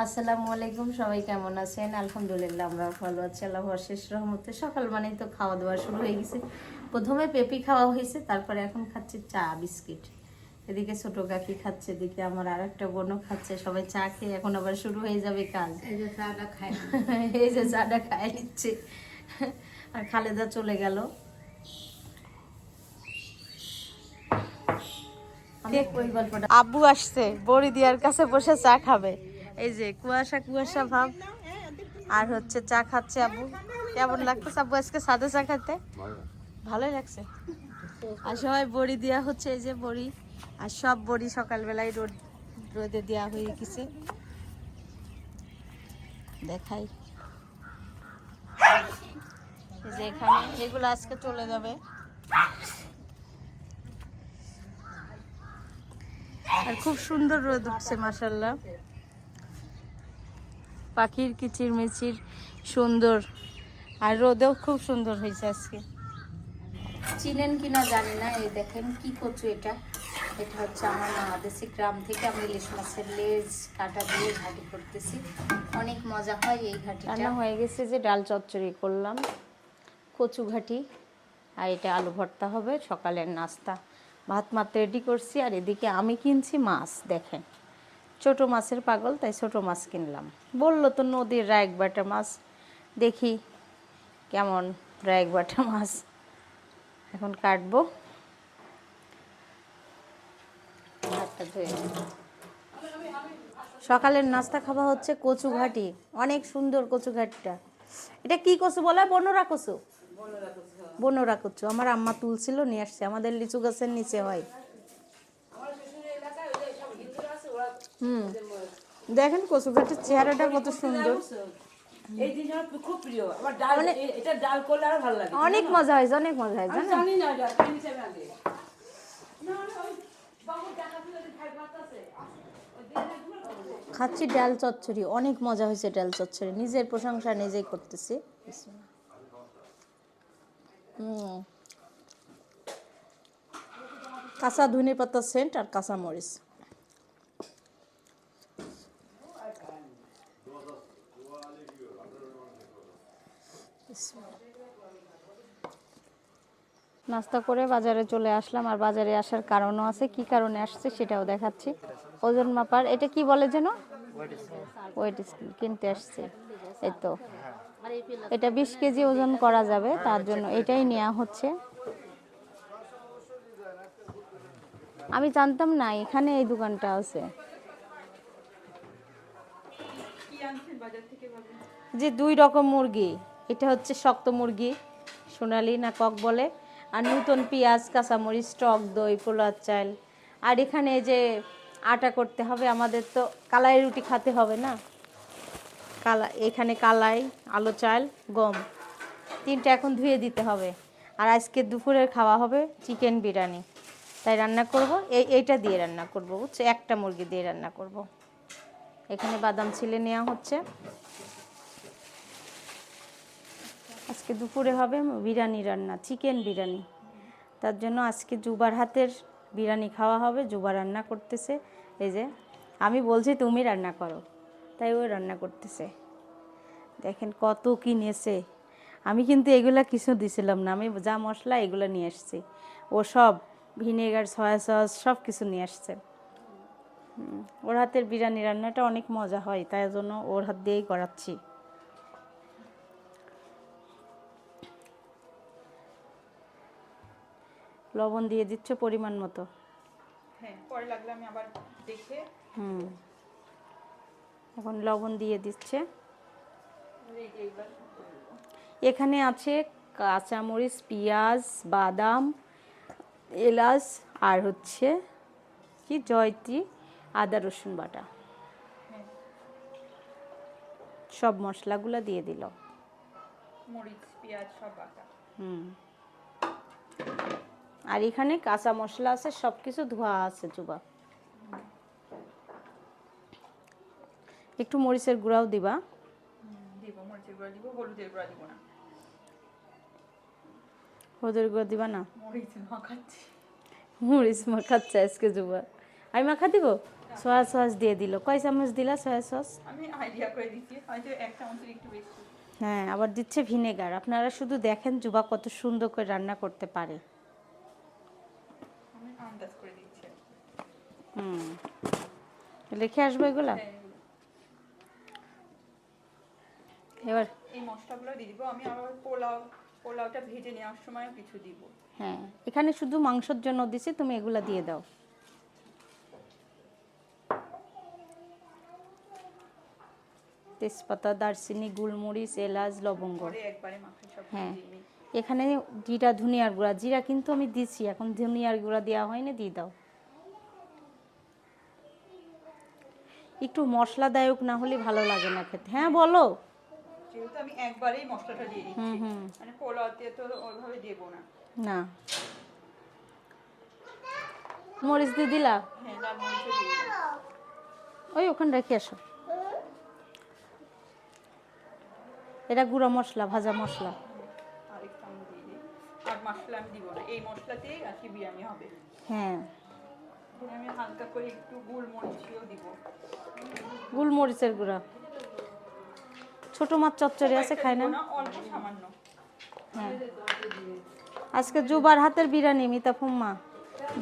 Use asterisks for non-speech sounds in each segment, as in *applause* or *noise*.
আসসালামু আলাইকুম সবাই কেমন আছেন? আলহামদুলিল্লাহ আমরা ভালো আছি। আল্লাহ শেষ রহমতে সকাল মানেই তো খাওয়া দাওয়া শুরু হয়ে গেছে। প্রথমে পেপি খাওয়া হয়েছে তারপরে এখন খাচ্ছি চা বিস্কিট। এদিকে ছোট কাকি খাচ্ছে এদিকে আমার আর একটা বোনও খাচ্ছে। সবাই চা খেয়ে এখন আবার শুরু হয়ে যাবে কাজ। এই যে চাটা খাই। *laughs* এই যে চাটা খাই নিচ্ছে। আর খালেদা চলে গেল। আব্বু আসছে বড়ি দিয়ার কাছে বসে চা খাবে। এই যে কুয়াশা কুয়াশা ভাব। আর হচ্ছে চা খাচ্ছে আব্বু কেমন লাগতেছে আব্বু আজকে সাদা চা খাতে ভালোই লাগছে। আর সবাই বড়ি দেওয়া হচ্ছে, এই যে বড়ি। আর সব বড়ি সকালবেলায় রোদ, রোদে দেওয়া হয়ে গেছে। দেখাই। যে এখানে, এগুলো আজকে চলে যাবে। আর খুব সুন্দর রোদ উঠছে মাসাল্লাহ পাখির কিচির মিচির সুন্দর। আর রোদেও খুব সুন্দর হয়েছে আজকে। চিনেন কিনা জানি না, এই দেখেন কি কচু এটা। এটা হচ্ছে আমার বাংলাদেশি গ্রাম থেকে আমি ইলিশ মাছের লেজ কাটা দিয়ে ঘাটি করতেছি। অনেক মজা হয় এই ঘাটি রান্না হয়ে গেছে যে ডাল চচ্চড়ি করলাম, কচু ঘাটি, আর এটা আলু ভর্তা হবে, সকালের নাস্তা। ভাত মাত্র রেডি করছি, আর এদিকে আমি কিনছি মাছ, দেখেন। ছোট মাছের পাগল, তাই ছোট মাছ কিনলাম। বলল তো নদীর রায়ক বাটা মাছ, দেখি কেমন রায়ক বাটা মাছ। এখন কাটবো। সকালের নাস্তা খাওয়া হচ্ছে কচু ঘাটি। অনেক সুন্দর কচু ঘাটিটা। এটা কি কচু বলে? বনরা কচু। বনরা কচু। আমার আম্মা তুলছিল, নিয়ে আসছে। আমাদের লিচু গাছের নিচে হয়। হুম। দেখেন কচু চেহারাটা কত সুন্দর। এই জিনিস খুব প্রিয়। আমার ডাল এটা ডাল করলে আরও ভালো লাগে। অনেক মজা হয়েছে অনেক মজা হয় জানি না না খাচ্ছি ডাল চচ্চড়ি অনেক মজা হয়েছে ডাল চচ্চড়ি। নিজের প্রশংসা নিজেই করতেছি। কাঁচা ধনে পাতা সেন্ট আর কাঁচা মরিচ। নাস্তা করে বাজারে চলে আসলাম, আর বাজারে আসার কারণও আছে। কি কারণে আসছে সেটাও দেখাচ্ছি। ওজন মাপার, এটা কি বলে যেন? ওয়েট স্কেল কিনতে আসছে। এই তো। এটা বিশ কেজি ওজন করা যাবে, তার জন্য এটাই নেওয়া হচ্ছে। আমি জানতাম না, এখানে এই দোকানটা আছে। যে দুই রকম মুরগি। এটা হচ্ছে শক্ত মুরগি, সোনালি না কক বলে, আর নতুন পেঁয়াজ, কাঁচামরিচ, টক দই পোলার চাল। আর এখানে যে আটা করতে হবে, আমাদের তো কালাই রুটি খেতে হবে না? কালা, এখানে কালাই, আলো চাল, গম, তিনটা এখন ধুয়ে দিতে হবে। আর আজকে দুপুরের খাওয়া হবে চিকেন বিরিয়ানি। তাই রান্না করব, এই, এইটা দিয়ে রান্না করব, বুঝছ? একটা মুরগি দিয়ে রান্না করব। এখানে বাদাম ছিলে নেওয়া হচ্ছে। আজকে দুপুরে হবে বিরিয়ানি রান্না, চিকেন বিরিয়ানি। তার জন্য আজকে জুবার হাতের বিরিয়ানি খাওয়া হবে, জুবা রান্না করতেছে। এই যে, আমি বলছি তুমি রান্না করো, তাই ও রান্না করতেছে। দেখেন কত কি নিয়েছে আমি কিন্তু এগুলা কিছু দিছিলাম না, আমি যা মশলা এগুলো নিয়ে আসছি ও সব ভিনেগার, সয়া সস সব কিছু নিয়ে আসছে। ওর হাতের বিরিয়ানি রান্নাটা অনেক মজা হয় তাই জন্য ওর হাত দিয়েই করাচ্ছি। লবণ দিয়ে দিচ্ছ পরিমাণ মতো। হ্যাঁ পরে লাগলে আমি আবার দেখে হুম এখন লবণ দিয়ে দিচ্ছে। এখানে আছে কাঁচামরিচ পেঁয়াজ বাদাম এলাচ আর হচ্ছে কি জয়ত্রী। আদা রসুন বাটা। সব মশলাগুলো দিয়ে দিল। মরিচ পেঁয়াজ সব বাটা। হুম। আর এখানে কাঁচা মশলা আছে সব কিছু ধোয়া আছে চুবা। একটু মরিচের গুঁড়াও দিবা। দিব মরিচের গুঁড়া দিব হলুদের গুঁড়া দিব না। হলুদের গুঁড়া দিবা না? মরিচ মাখাচ্ছি। মরিচ মাখাচ্ছে আজকে জুবা আমি মাখা দিব? সয়া সস দিয়ে দিল। কয় চামচ দিলা সয়া সস আমি আইডিয়া করে দিচ্ছি হয়তো এক চামচের একটু বেশি। হ্যাঁ আবার দিচ্ছে ভিনেগার আপনারা শুধু দেখেন জুবা কত সুন্দর করে রান্না করতে পারে। আমি আন্দাজ করে দিচ্ছি। হুম। লিখে আসব এগুলা? হ্যাঁ, এবার? এই মশলাগুলো দিয়ে দিব। আমি আবার পোলাও পোলাওটা ভেজে নেওয়ার সময় কিছু দিব। হ্যাঁ এখানে শুধু মাংসের জন্য দিছি তুমি এগুলা দিয়ে দাও। তেজপাতা দারচিনি গোলমরিচ এলাচ লবঙ্গ। হ্যাঁ। এখানে জিরা ধনিয়ার গুঁড়া। জিরা কিন্তু আমি দিছি এখন ধনিয়ার গুঁড়া দেওয়া হয়নি দিয়ে দাও। একটু মশলাদায়ক না হলে ভালো লাগে না খেতে। হ্যাঁ বলো। যেহেতু আমি একবারেই মশলাটা দিয়ে হুম দিচ্ছি হুম মানে পোলাওতে তো ওইভাবে দেবো না। না। মরিচ দিয়ে দিলা? হ্যাঁ লাল মরিচও দিয়ে ওই ওখানে রেখে আসো। এটা গুঁড়া মশলা ভাজা মশলা। আরেকটা আমি দিয়ে দিই। আর মশলা আমি দিব না। এই মশলাতেই আর বিরিয়ানি হবে। হ্যাঁ। এখানে আমি হালকা করে একটু গোলমরিচিও দিব। গোলমরিচের গুঁড়া। ছোট মাছ চচ্চড়ি আছে খায় না? অল্প সামান্য। হ্যাঁ। আজকে জুবার হাতের বিরিয়ানি মিতা ফুম্মা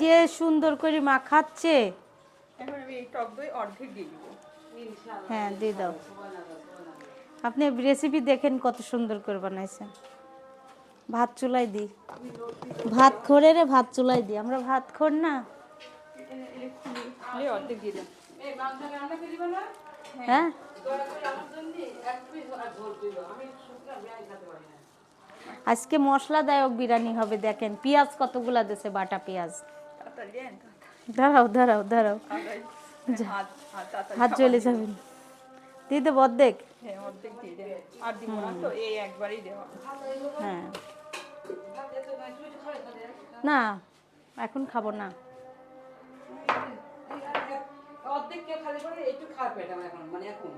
যে সুন্দর করে মা খাচ্ছে। এখন আমি এই টক দই অর্ধেক দিয়ে দিব। হ্যাঁ দিয়ে দাও। আপনি রেসিপি দেখেন কত সুন্দর করে বানাইছেন। ভাত চুলাই দিই। ভাত খোরে রে ভাত চুলাই দিই। আমরা ভাত খোর না। দিয়ে হ্যাঁ। আজকে মশলাদায়ক বিরিয়ানি হবে দেখেন। পেঁয়াজ কতগুলা দেছে বাটা পেঁয়াজ। দাঁড়াও দাঁড়াও দাঁড়াও। হাত হাত তাড়াতাড়ি হাত চলে যাবেন দিয়ে দেবো অর্ধেক হ্যাঁ না দেওয়া। হ্যাঁ। না এখন খাব না। অর্ধেক কেউ খালি করে একটু খাওয়ার পেট আমার এখন মানে এখন।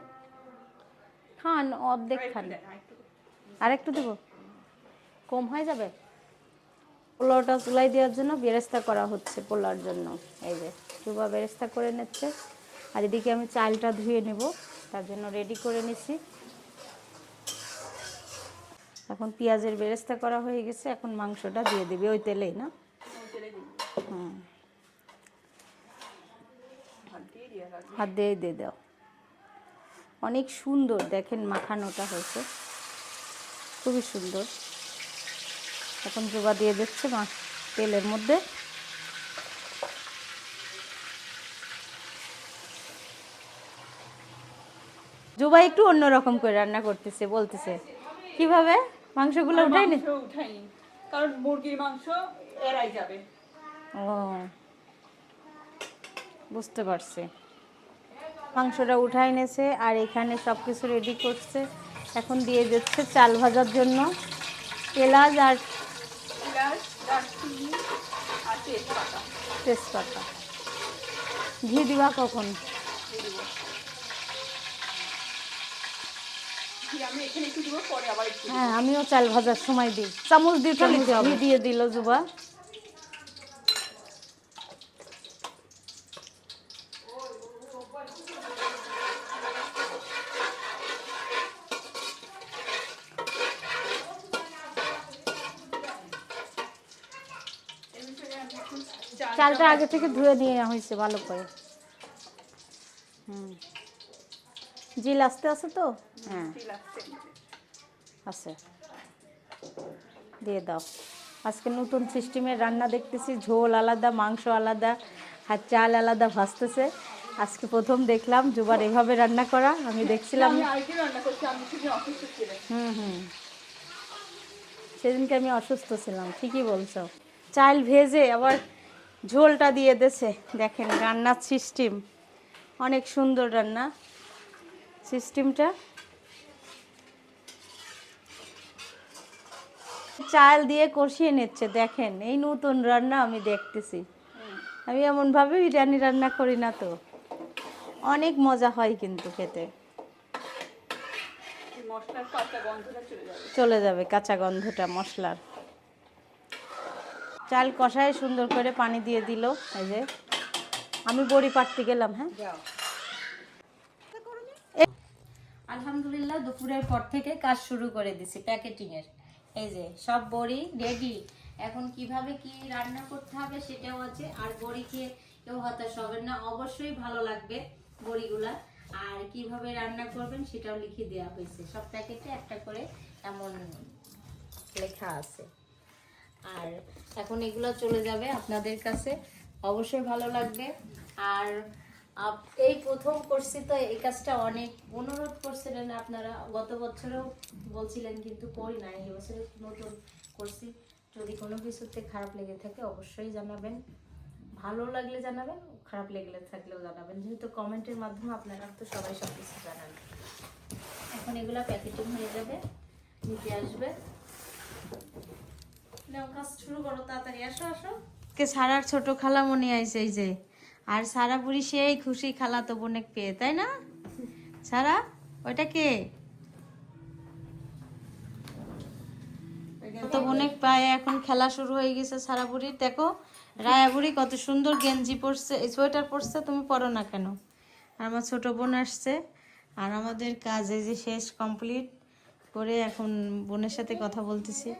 খান অর্ধেক খান। আর একটু। দেবো? কম হয়ে যাবে? পোলাওটা চুলাই দেওয়ার জন্য বেরেস্তা করা হচ্ছে পোলাওর জন্য। এই যে চুবা বেরেস্তা করে নিচ্ছে। আর এদিকে আমি চালটা ধুয়ে নেব। তার জন্য রেডি করে নিছি। এখন পেঁয়াজের বেরেস্তা করা হয়ে গেছে, এখন মাংসটা দিয়ে দিবি ওই তেলেই, না। হাত দিয়ে দিয়ে দাও। অনেক সুন্দর দেখেন মাখানোটা হয়েছে। খুবই সুন্দর। এখন জোগা দিয়ে দিচ্ছে মা তেলের মধ্যে। জোবা একটু অন্যরকম করে রান্না করতেছে বলতেছে। কীভাবে? মাংসগুলো উঠাই নি উঠাইনি কারণ মুরগির মাংস এড়াই যাবে। ও বুঝতে পারছি। মাংসটা উঠাই নেছে আর এখানে সব কিছু রেডি করছে। এখন দিয়ে দিচ্ছে চাল ভাজার জন্য। এলাচ আর তেজপাতা। ঘি দিবা কখন দিয়ে দিব ঘি আমি এখানে একটু দিব পরে আবার একটু দিব। হ্যাঁ আমিও চাল ভাজার সময় দিই। চামচ দিয়ে ঘি দিয়ে। দিল জুবা চালটা আগে থেকে ধুয়ে নিয়ে হয়েছে ভালো করে। হুম। জিল আসতে আছে তো? হ্যাঁ। আছে। দিয়ে দাও। আজকে নতুন সিস্টেমের রান্না দেখতেছি ঝোল আলাদা মাংস আলাদা আর চাল আলাদা ভাজতেছে। আজকে প্রথম দেখলাম জুবার এভাবে রান্না করা আমি দেখছিলাম। হুম হুম। সেদিনকে আমি অসুস্থ ছিলাম ঠিকই বলছো। চাল ভেজে আবার ঝোলটা দিয়ে দেছে দেখেন রান্নার সিস্টেম অনেক সুন্দর রান্না। সিস্টেমটা। চাল দিয়ে কষিয়ে নিচ্ছে দেখেন এই নতুন রান্না আমি দেখতেছি। আমি এমনভাবে বিরিয়ানি রান্না করি না তো। অনেক মজা হয় কিন্তু খেতে। চলে যাবে। কাঁচা গন্ধটা মশলার। চাল কষায় সুন্দর করে পানি দিয়ে দিল এই যে। আমি বড়ি পাড়তে গেলাম হ্যাঁ? আলহামদুলিল্লাহ দুপুরের পর থেকে কাজ শুরু করে দিছি প্যাকেটিং এর। এই যে, সব বড়ি রেডি এখন কীভাবে কি রান্না করতে হবে সেটাও আছে। আর বড়ি খেয়ে কেউ হতাশ হবেন না, অবশ্যই ভালো লাগবে বড়িগুলা। আর কীভাবে রান্না করবেন সেটাও লিখে দেওয়া হয়েছে। সব প্যাকেটে একটা করে এমন লেখা আছে। আর এখন এগুলো চলে যাবে আপনাদের কাছে। অবশ্যই ভালো লাগবে। আর এই প্রথম করছি তো এই কাজটা অনেক অনুরোধ করছিলেন আপনারা। গত বছরেও বলছিলেন কিন্তু করি না। এই বছরে নতুন করছি যদি কোনো কিছুতে খারাপ লেগে থাকে অবশ্যই জানাবেন। ভালো লাগলে জানাবেন, খারাপ লেগে থাকলেও জানাবেন। যেহেতু কমেন্টের মাধ্যমে আপনারা তো সবাই সব কিছু জানান। এখন এগুলো প্যাকেটিং হয়ে যাবে, নিতে আসবে। কাজ শুরু করো, তাড়াতাড়ি। আসো আসো। কে সারার ছোট খালা মনে আইছে, এই যে। আর সারা বুড়ি সেই খুশি খালা তো বোনেক পেয়ে, তাই না? সারা, ওইটা কে? তো বোনেক পায়ে, এখন খেলা শুরু হয়ে গেছে সারা বুড়ির। দেখো, রায়া বুড়ি কত সুন্দর গেঞ্জি পরছে সোয়েটার পরছে, তুমি পরো না কেন? আর আমার ছোট বোন আসছে, আর আমাদের কাজ এই যে শেষ, কমপ্লিট করে এখন বোনের সাথে কথা বলতেছি।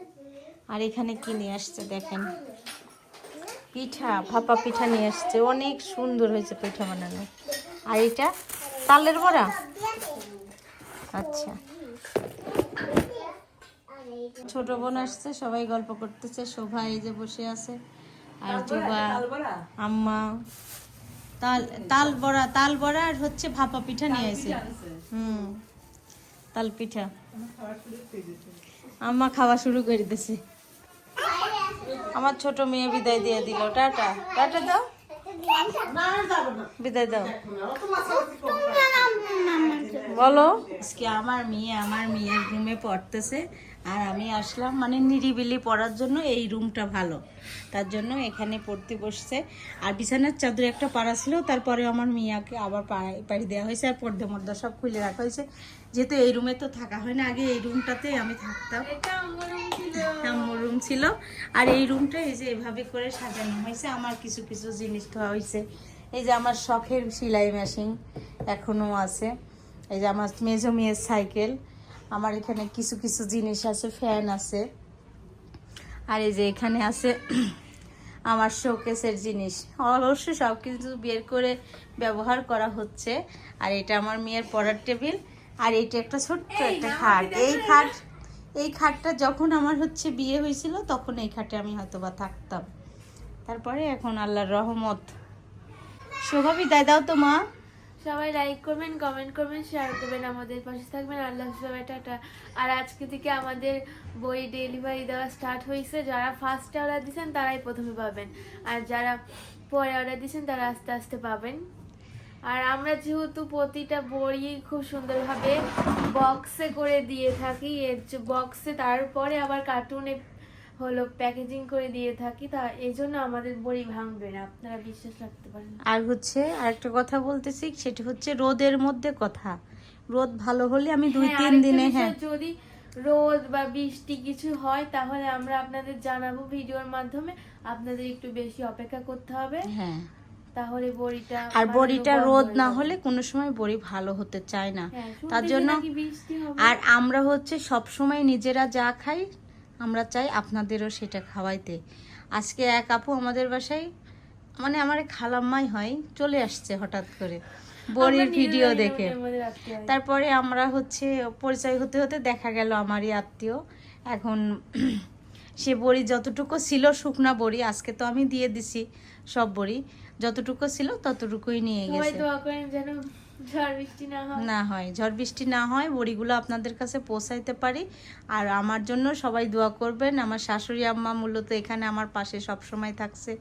আর এখানে কি নিয়ে আসছে, দেখেন। পিঠা ভাপা পিঠা নিয়ে আসছে অনেক সুন্দর হয়েছে পিঠা বানানো। আর এটা তালের বড়া? আচ্ছা। ছোট বোন আসছে সবাই গল্প করতেছে। শোভা এই যে বসে আছে। আর জোবা আম্মা। তাল তাল বড়া তাল বড়া আর হচ্ছে ভাপা পিঠা নিয়ে আসে হুম। তাল পিঠা। আম্মা খাওয়া শুরু করে দিছে আমার ছোট মেয়ে বিদায় দিয়ে দিল টাটা। টাটা দাও। বিদায় দাও। বলো। আজকে আমার মেয়ে আমার মেয়ের রুমে পড়তেছে আর আমি আসলাম মানে নিরিবিলি পড়ার জন্য এই রুমটা ভালো। তার জন্য এখানে পড়তে বসছে। আর বিছানার চাদর একটা পাড়া ছিল তারপরে আমার মিয়াকে আবার পাড়া- পাড়ি দেওয়া হয়েছে আর পর্দে মর্দা সব খুলে রাখা হয়েছে। যেহেতু এই রুমে তো থাকা হয় না আগে এই রুমটাতে আমি থাকতাম। রুম ছিল। আর এই রুমটা এই যে এভাবে করে সাজানো হয়েছে আমার কিছু কিছু জিনিস ধোয়া হয়েছে। এই যে আমার শখের সেলাই মেশিন এখনও আছে। এই যে আমার মেজো মেয়ের সাইকেল আমার এখানে কিছু কিছু জিনিস আছে ফ্যান আছে। আর এই যে এখানে আছে *clears throat* আমার শোকেসের জিনিস। অবশ্যই সব কিছু বের করে ব্যবহার করা হচ্ছে। আর এটা আমার মেয়ের পড়ার টেবিল। আর এইটা একটা ছোট্ট একটা খাট। এই খাট এই খাটটা যখন আমার হচ্ছে বিয়ে হয়েছিল, তখন এই খাটে আমি হয়তো বা থাকতাম। তারপরে এখন আল্লাহর রহমত। শোভা, বিদায় দাও তো মা। সবাই লাইক করবেন কমেন্ট করবেন শেয়ার করবেন, আমাদের পাশে থাকবেন। আল্লাহ সবাই, টাটা। আর আজকে থেকে আমাদের বই ডেলিভারি দেওয়া স্টার্ট হয়েছে। যারা ফার্স্টে অর্ডার দিয়েছেন, তারাই প্রথমে পাবেন। আর যারা পরে অর্ডার দিয়েছেন, তারা আস্তে আস্তে পাবেন। আর আমরা যেহেতু প্রতিটা বই খুব সুন্দরভাবে বক্সে করে দিয়ে থাকি এর বক্সে তারপরে আবার কার্টুনে হলো প্যাকেজিং করে দিয়ে থাকি তা এই জন্য আমাদের বই ভাঙবে না আপনারা বিশ্বাস রাখতে পারেন আর হচ্ছে আরেকটা কথা বলতেছি সেটা হচ্ছে রোদের মধ্যে কথা। রোদ ভালো হলে আমি দুই হ্যাঁ, তিন দিনে হ্যাঁ। যদি রোদ বা বৃষ্টি কিছু হয় তাহলে আমরা আপনাদের জানাব ভিডিওর মাধ্যমে আপনাদের একটু বেশি অপেক্ষা করতে হবে। হ্যাঁ। তাহলে বড়িটা আর বড়িটা রোদ না হলে কোনো সময় বড়ি ভালো হতে চায় না। হ্যাঁ, তার জন্য। আর আমরা হচ্ছে সব সময় নিজেরা যা খাই আমরা চাই আপনাদেরও সেটা খাওয়াইতে। আজকে এক আপু আমাদের বাসায় মানে আমার খালাম্মাই হয় চলে আসছে হঠাৎ করে। বড়ির ভিডিও দেখে। তারপরে আমরা হচ্ছে পরিচয় হতে হতে দেখা গেল আমারই আত্মীয়। এখন *clears throat* সে বড়ি যতটুকু ছিল শুকনা বড়ি আজকে তো আমি দিয়ে দিছি সব বড়ি। যতটুকু ছিল ততটুকুই নিয়ে গেছে। দোয়া করেন যেন ঝড় বৃষ্টি না হয়। না হয় ঝড় বৃষ্টি না হয় বড়িগুলো আপনাদের কাছে পৌঁছাইতে পারি। আর আমার জন্য সবাই দোয়া করবেন। আমার শাশুড়ি আম্মা মূলত এখানে আমার পাশে সব সময় থাকছে।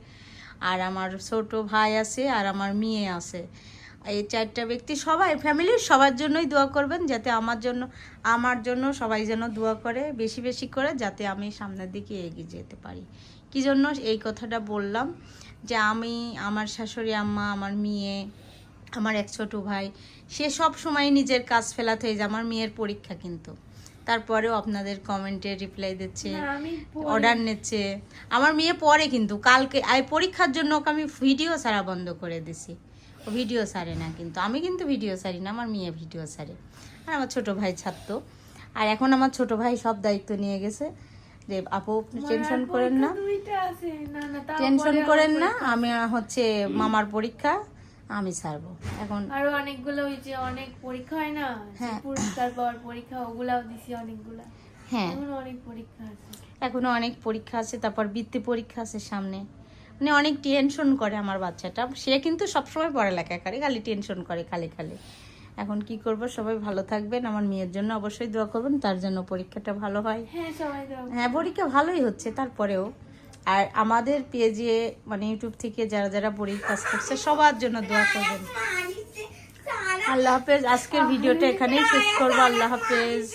আর আমার ছোট ভাই আছে আর আমার মেয়ে আছে। এই চারটা ব্যক্তি সবাই ফ্যামিলির সবার জন্যই দোয়া করবেন যাতে আমার জন্য আমার জন্য সবাই যেন দোয়া করে বেশি বেশি করে যাতে আমি সামনের দিকে এগিয়ে যেতে পারি। কি জন্য এই কথাটা বললাম? যে আমি আমার শাশুড়ি আম্মা আমার মেয়ে আমার এক ছোট ভাই সে সব সময় নিজের কাজ ফেলাতে হয়ে যায়। আমার মেয়ের পরীক্ষা কিন্তু। তারপরেও আপনাদের কমেন্টে রিপ্লাই দিচ্ছে। অর্ডার নিচ্ছে। আমার মেয়ে পরে কিন্তু। কালকে আই পরীক্ষার জন্য ওকে আমি ভিডিও ছাড়া বন্ধ করে দিছি। ও ভিডিও ছাড়ে না কিন্তু। আমি কিন্তু ভিডিও ছাড়ি না আমার মেয়ে ভিডিও ছাড়ে। আর আমার ছোট ভাই ছাড়তো। আর এখন আমার ছোট ভাই সব দায়িত্ব নিয়ে গেছে। যে আপু টেনশন করেন না। টেনশন করেন না আমি হচ্ছে মামার পরীক্ষা আমি ছাড়বো এখন আরও অনেকগুলো ওই যে অনেক পরীক্ষা হয় না হ্যাঁ। পুরস্কার পাওয়ার পরীক্ষা ওগুলাও দিছি অনেকগুলা। হ্যাঁ। এখন অনেক পরীক্ষা আছে। এখনও অনেক পরীক্ষা আছে তারপর বৃত্তি পরীক্ষা আছে সামনে। মানে অনেক টেনশন করে আমার বাচ্চাটা। সে কিন্তু সবসময় পড়ালেখা করে খালি টেনশন করে খালি খালি। এখন কি করব? সবাই ভালো থাকবেন। আমার মেয়ের জন্য অবশ্যই দোয়া করবেন। তার জন্য পরীক্ষাটা ভালো হয়। হ্যাঁ সবাই হ্যাঁ পরীক্ষা ভালোই হচ্ছে। তারপরেও আর আমাদের পেজে মানে ইউটিউব থেকে যারা যারা পরীক্ষা করছে সবার জন্য দোয়া করবেন। আল্লাহ হাফেজ। আজকের ভিডিওটা এখানেই শেষ করব। আল্লাহ হাফেজ।